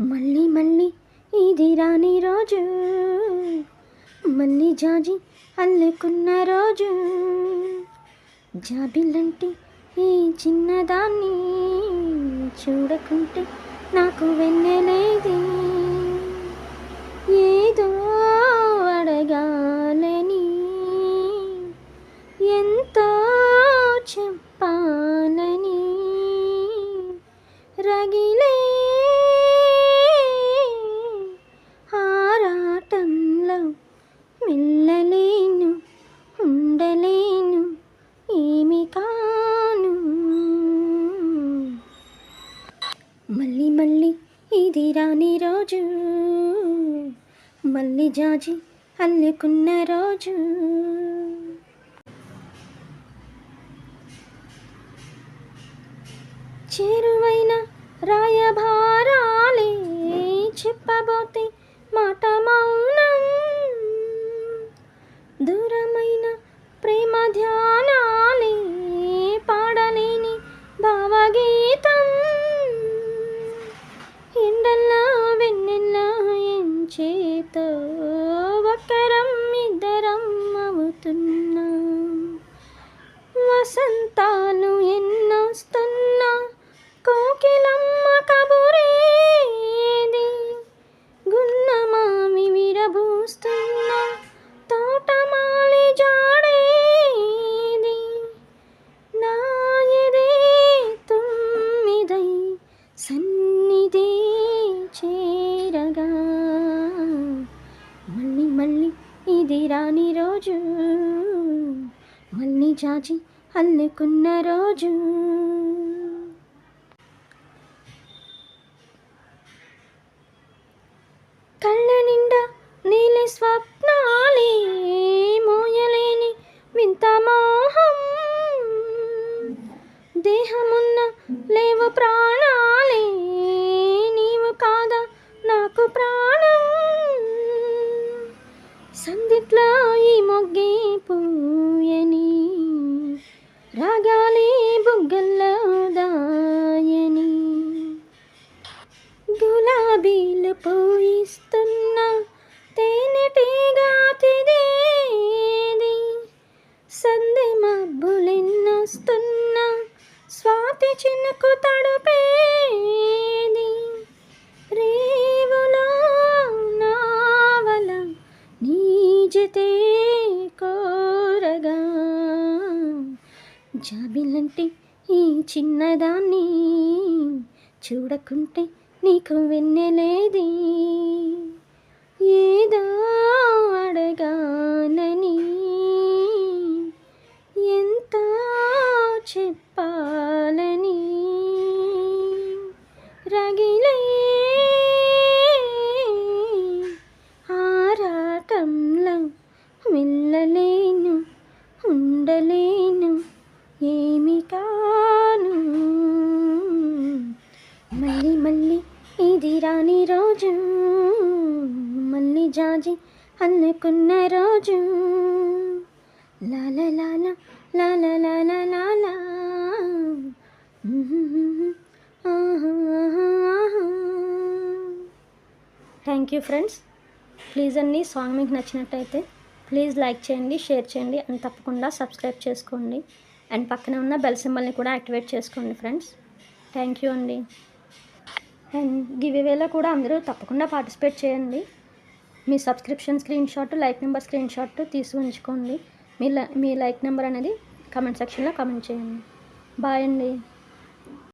మళ్ళీ మళ్ళీ ఇది రాని రోజు. మళ్ళీ జాజి అల్లుకున్న రోజు. జాబిలంటే ఈ చిన్నదాన్ని చూడకుంటే నాకు వెన్నెల తీరాని రోజు మళ్ళీ జాజి అల్లుకున్న రోజు. చేరువైన రాయభారాలే చెప్పబోతే ఒకరం ఇద్దరం అవుతున్నాం. వసంతాలు ఎన్నొస్తున్నా రాని రోజు మళ్ళీ చాచి అల్లుకున్న రోజు. గులాబీలు పోయిస్తున్న తేనెటీగా తిదేది సంధి మబ్బులెన్నొస్తున్న స్వాతి చినుకు తడుపేది. రేవులో నావల నీజితే కోరగా. జాబిలంటే ఈ చిన్నదాన్ని చూడకుంటే నీకు వెన్నెలేది? రాని రోజు మళ్ళీ జాజి అల్లుకున్న రోజు. లాల లాల లాల లాల లాల థ్యాంక్ యూ ఫ్రెండ్స్ ప్లీజ్ అండి సాంగ్ మీకు నచ్చినట్టయితే ప్లీజ్ లైక్ చేయండి షేర్ చేయండి అండ్ తప్పకుండా సబ్స్క్రైబ్ చేసుకోండి. అండ్ పక్కన ఉన్న బెల్ సింబల్ని కూడా యాక్టివేట్ చేసుకోండి ఫ్రెండ్స్ థ్యాంక్ యూ అండి. అండ్ గివ్ కూడా అందరూ తప్పకుండా పార్టిసిపేట్ చేయండి. మీ subscription screenshot like number screenshot తీసి ఉంచుకోండి. మీ లై- మీ లైక్ నెంబర్ అనేది కమెంట్ సెక్షన్లో కమెంట్ చేయండి. బాయ్ అండి.